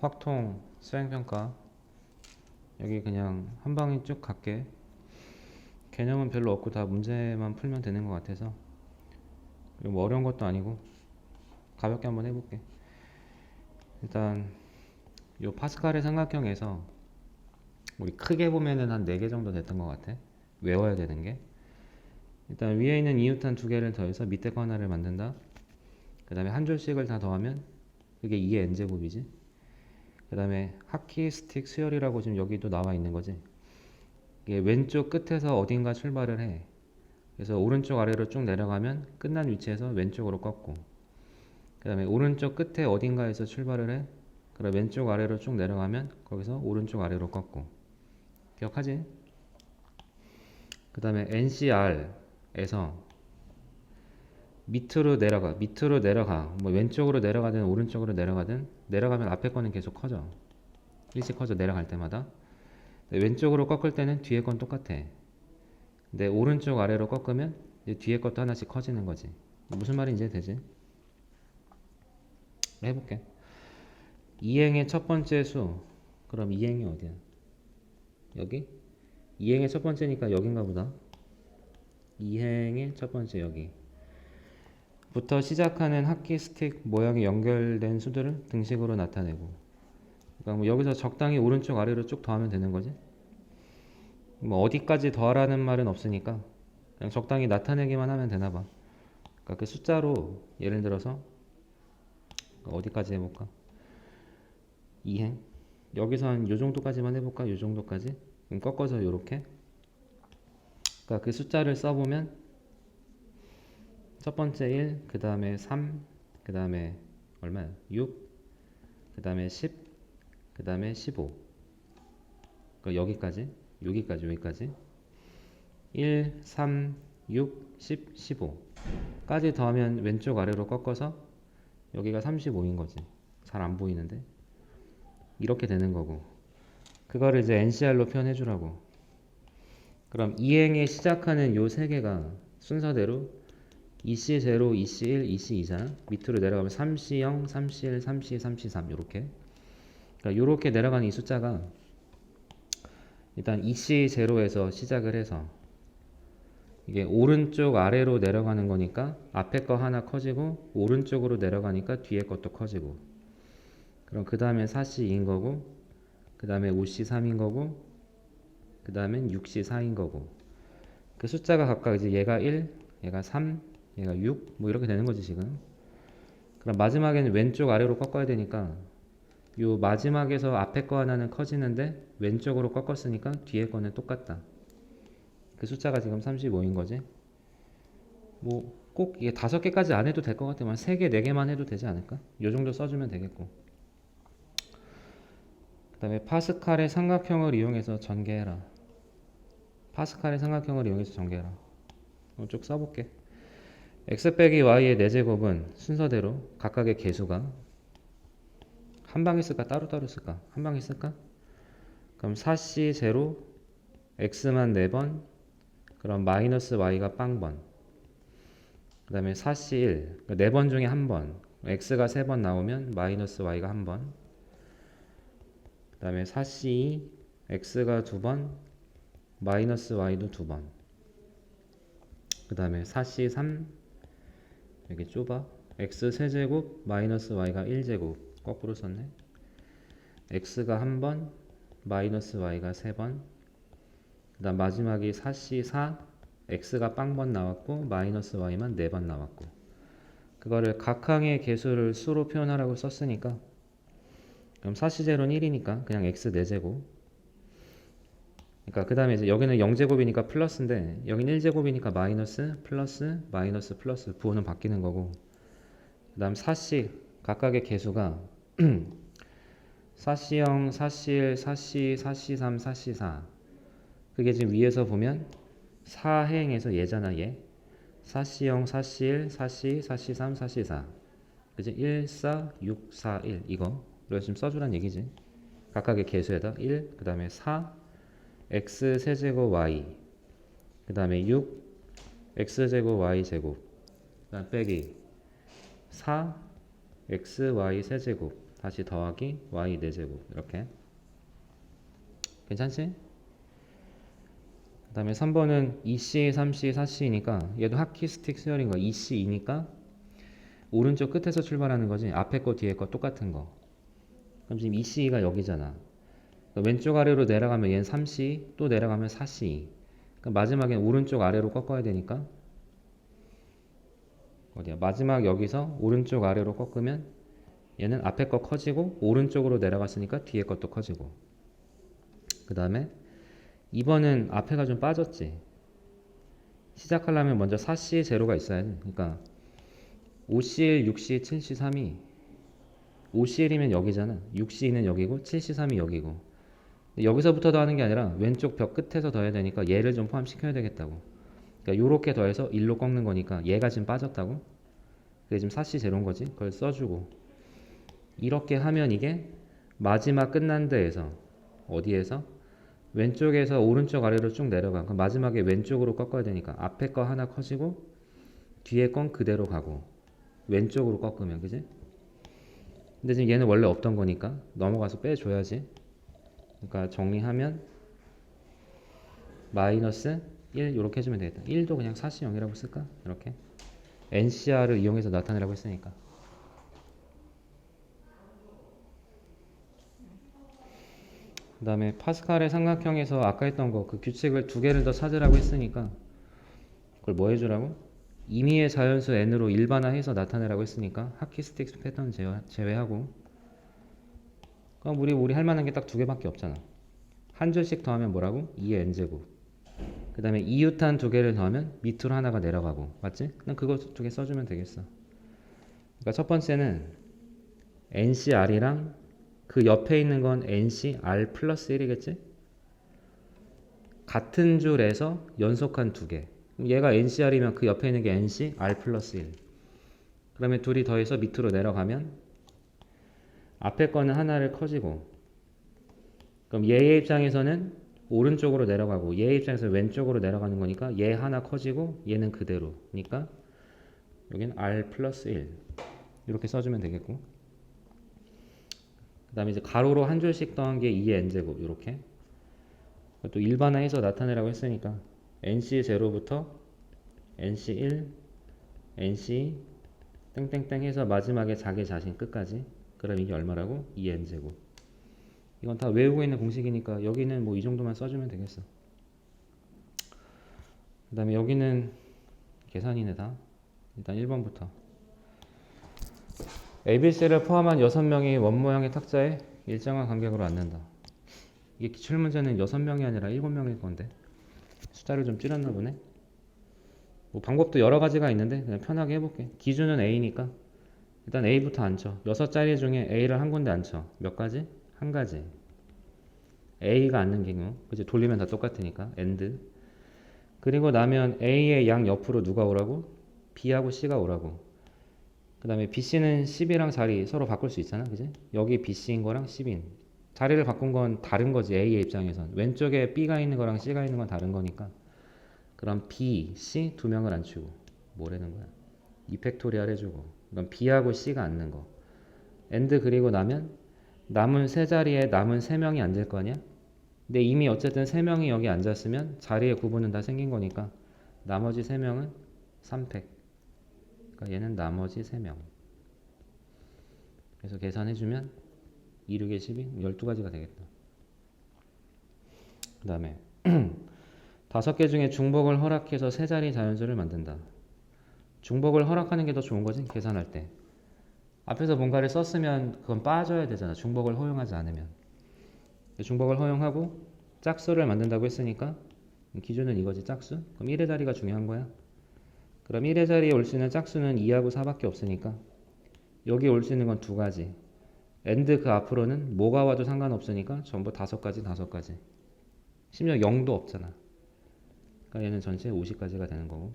확통 수행평가. 여기 그냥 한 방에 쭉 갈게. 개념은 별로 없고 다 문제만 풀면 되는 것 같아서. 뭐 어려운 것도 아니고 가볍게 한번 해볼게. 일단 요 파스칼의 삼각형에서 우리 크게 보면은 한 4개 정도 됐던 것 같아. 외워야 되는 게. 일단 위에 있는 이웃한 두 개를 더해서 밑에 거 하나를 만든다. 그 다음에 한 줄씩을 다 더하면 그게 2의 n제곱이지 그 다음에 하키 스틱 수열이라고 지금 여기도 나와 있는 거지. 이게 왼쪽 끝에서 어딘가 출발을 해. 그래서 오른쪽 아래로 쭉 내려가면 끝난 위치에서 왼쪽으로 꺾고 그 다음에 오른쪽 끝에 어딘가에서 출발을 해. 그럼 왼쪽 아래로 쭉 내려가면 거기서 오른쪽 아래로 꺾고. 기억하지? 그 다음에 NCR에서 밑으로 내려가 밑으로 내려가. 뭐 왼쪽으로 내려가든 오른쪽으로 내려가든 내려가면 앞에 거는 계속 커져. 일씩 커져 내려갈 때마다. 왼쪽으로 꺾을 때는 뒤에 건 똑같아. 근데 오른쪽 아래로 꺾으면 뒤에 것도 하나씩 커지는 거지. 무슨 말인지 되지? 해볼게. 이행의 첫 번째 수. 그럼 이행이 어디야? 여기? 이행의 첫 번째니까 여긴가 보다. 이행의 첫 번째 여기 부터 시작하는 학기 스틱 모양이 연결된 수들을 등식으로 나타내고 그러니까 뭐 여기서 적당히 오른쪽 아래로 쭉 더하면 되는 거지? 뭐 어디까지 더하라는 말은 없으니까 그냥 적당히 나타내기만 하면 되나 봐. 그러니까 그 숫자로 예를 들어서 어디까지 해볼까? 이행? 여기서 한 요 정도까지만 해볼까? 요 정도까지? 꺾어서 요렇게? 그러니까 그 숫자를 써보면 첫 번째 1, 그 다음에 3, 그 다음에 얼마야? 6, 그 다음에 10, 그 다음에 15. 그 여기까지, 여기까지, 여기까지. 1, 3, 6, 10, 15까지 더하면 왼쪽 아래로 꺾어서 여기가 35인 거지. 잘 안 보이는데 이렇게 되는 거고. 그거를 이제 NCR로 표현해 주라고. 그럼 이행에 시작하는 요 세 개가 순서대로 EC0, EC1, EC2잖아. 밑으로 내려가면 3C0, 3C1, 3C2, 3C3 이렇게. 그러니까 이렇게 내려가는 이 숫자가 일단 EC0에서 시작을 해서 이게 오른쪽 아래로 내려가는 거니까 앞에 거 하나 커지고 오른쪽으로 내려가니까 뒤에 것도 커지고 그럼 그 다음에 4C2인 거고 그 다음에 5C3인 거고 그 다음엔 6C4인 거고 그 숫자가 각각 이제 얘가 1, 얘가 3, 얘가 6, 뭐 이렇게 되는 거지 지금. 그럼 마지막에는 왼쪽 아래로 꺾어야 되니까 요 마지막에서 앞에 거 하나는 커지는데 왼쪽으로 꺾었으니까 뒤에 거는 똑같다. 그 숫자가 지금 35인 거지. 뭐 꼭 이게 다섯 개까지 안 해도 될 것 같으면 세 개, 네 개만 해도 되지 않을까? 요 정도 써주면 되겠고. 그 다음에 파스칼의 삼각형을 이용해서 전개해라. 파스칼의 삼각형을 이용해서 전개해라. 어, 쭉 써볼게. X 빼기 y의 4제곱은 순서대로 각각의 개수가 한 방에 쓸까? 따로따로 쓸까? 한 방에 쓸까? 그럼 4c 제로 x만 4번 그럼 마이너스 y가 빵번. 그 다음에 4c 1 4번 중에 한번. X가 3번 나오면 마이너스 y가 한번. 그 다음에 4c 2 x가 2번 마이너스 y도 2번. 그 다음에 4c 3 여기 좁아. X 세제곱 마이너스 y가 1제곱. 거꾸로 썼네. X가 한 번 마이너스 y가 세번. 그 다음 마지막이 4c 4 x가 빵번 나왔고 마이너스 y만 네 번 나왔고. 그거를 각항의 개수를 수로 표현하라고 썼으니까. 그럼 4c 제로는 1이니까 그냥 x 4제곱 그러니까 그 다음에 여기는 0제곱이니까 플러스인데 여기는 1제곱이니까 마이너스 플러스 마이너스 플러스 부호는 바뀌는 거고 그 다음 4씩 각각의 개수가 4C0, 4C1, 4C, 4C3, 4C4 그게 지금 위에서 보면 4행에서 얘잖아 얘. 4C0, 4C1, 4C, 4C3, 4C4 그지? 1, 4, 6, 4, 1 이거. 이거 지금 써주란 얘기지. 각각의 개수에다 1, 그 다음에 4 x 세제곱 y 그 다음에 6 x 제곱 y 제곱 그다음 빼기. 4 x y 세제곱 다시 더하기 y 4제곱 이렇게. 괜찮지? 그 다음에 3번은 2C, 3C, 4C니까 얘도 하키 스틱 수열인 거야 2C이니까 오른쪽 끝에서 출발하는 거지. 앞에 거 뒤에 거 똑같은 거. 그럼 지금 2C가 여기잖아 왼쪽 아래로 내려가면 얘는 3C 또 내려가면 4C 그러니까 마지막엔 오른쪽 아래로 꺾어야 되니까. 어디야? 마지막 여기서 오른쪽 아래로 꺾으면 얘는 앞에 거 커지고 오른쪽으로 내려갔으니까 뒤에 것도 커지고. 그 다음에 2번은 앞에가 좀 빠졌지. 시작하려면 먼저 4C 제로가 있어야 돼. 그러니까 5CL, 6C, 7C, 3이. 5CL이면 여기잖아. 6C는 여기고 7C, 3이 여기고 여기서부터 더하는 게 아니라 왼쪽 벽 끝에서 더해야 되니까 얘를 좀 포함시켜야 되겠다고. 그러니까 요렇게 더해서 1로 꺾는 거니까 얘가 지금 빠졌다고? 그게 지금 4C 제로인 거지? 그걸 써주고. 이렇게 하면 이게 마지막 끝난 데에서 어디에서? 왼쪽에서 오른쪽 아래로 쭉 내려가. 그럼 마지막에 왼쪽으로 꺾어야 되니까 앞에 거 하나 커지고 뒤에 건 그대로 가고 왼쪽으로 꺾으면 그지? 근데 지금 얘는 원래 없던 거니까 넘어가서 빼줘야지 그러니까 정리하면 마이너스 1 이렇게 해주면 되겠다 1도 그냥 4C0이라고 쓸까? 이렇게 NCR을 이용해서 나타내라고 했으니까 그 다음에 파스칼의 삼각형에서 아까 했던 거 그 규칙을 두 개를 더 찾으라고 했으니까 그걸 뭐 해주라고? 임의의 자연수 n으로 일반화해서 나타내라고 했으니까 하키스틱스 패턴 제외, 제외하고 그럼 우리 우리 할 만한 게 딱 두 개밖에 없잖아 한 줄씩 더하면 뭐라고? 2의 n제곱 그 다음에 이유탄 두 개를 더하면 밑으로 하나가 내려가고 맞지? 그냥 그거 두 개 써주면 되겠어 그러니까 첫 번째는 NCR이랑 그 옆에 있는 건 NCR 플러스 1이겠지? 같은 줄에서 연속한 두 개. 그럼 얘가 NCR이면 그 옆에 있는 게 NCR 플러스 1. 그러면 둘이 더해서 밑으로 내려가면 앞에 거는 하나를 커지고 그럼 얘의 입장에서는 오른쪽으로 내려가고 얘의 입장에서 왼쪽으로 내려가는 거니까 얘 하나 커지고 얘는 그대로. 그러니까 여기는 R 플러스 1 이렇게 써주면 되겠고. 그 다음에 이제 가로로 한 줄씩 더한 게 2의 n제곱 이렇게. 또 일반화해서 나타내라고 했으니까 nc 제로부터 nc 1 nc 땡땡땡 해서 마지막에 자기 자신 끝까지 그럼 이게 얼마라고? 2의 n제곱 이건 다 외우고 있는 공식이니까 여기는 뭐 이 정도만 써주면 되겠어 그 다음에 여기는 계산이네 다 일단 1번부터 ABC를 포함한 6명이 원모양의 탁자에 일정한 간격으로 앉는다. 이게 기출문제는 6명이 아니라 7명일 건데 숫자를 좀 줄였나 보네. 뭐 방법도 여러 가지가 있는데 그냥 편하게 해볼게. 기준은 A니까 일단 A부터 앉혀. 6자리 중에 A를 한 군데 앉혀. 몇 가지? 한 가지. A가 앉는 경우 그치 돌리면 다 똑같으니까 AND 그리고 나면 A의 양 옆으로 누가 오라고? B하고 C가 오라고 그 다음에 BC는 10이랑 자리 서로 바꿀 수 있잖아. 그지? 여기 BC인 거랑 10인. 자리를 바꾼 건 다른 거지. A의 입장에선. 왼쪽에 B가 있는 거랑 C가 있는 건 다른 거니까. 그럼 B, C 두 명을 안 치고. 뭐라는 거야? 이펙토리얼 해주고. 그럼 B하고 C가 앉는 거. 엔드 그리고 나면 남은 세 자리에 남은 세 명이 앉을 거 아니야? 근데 이미 어쨌든 세 명이 여기 앉았으면 자리의 구분은 다 생긴 거니까 나머지 세 명은 3팩. 그러니까 얘는 나머지 3명. 그래서 계산해주면 2, 6에 12, 12가지가 되겠다. 그 다음에 다섯 개 중에 중복을 허락해서 세 자리 자연수를 만든다. 중복을 허락하는 게 더 좋은 거지 계산할 때. 앞에서 뭔가를 썼으면 그건 빠져야 되잖아. 중복을 허용하지 않으면. 중복을 허용하고 짝수를 만든다고 했으니까 기준은 이거지 짝수. 그럼 1의 자리가 중요한 거야. 그럼 1의 자리에 올 수 있는 짝수는 2하고 4밖에 없으니까 여기 올 수 있는 건 두 가지 엔드 그 앞으로는 뭐가 와도 상관없으니까 전부 다섯 가지 다섯 가지 심지어 0도 없잖아 그러니까 얘는 전체 50가지가 되는 거고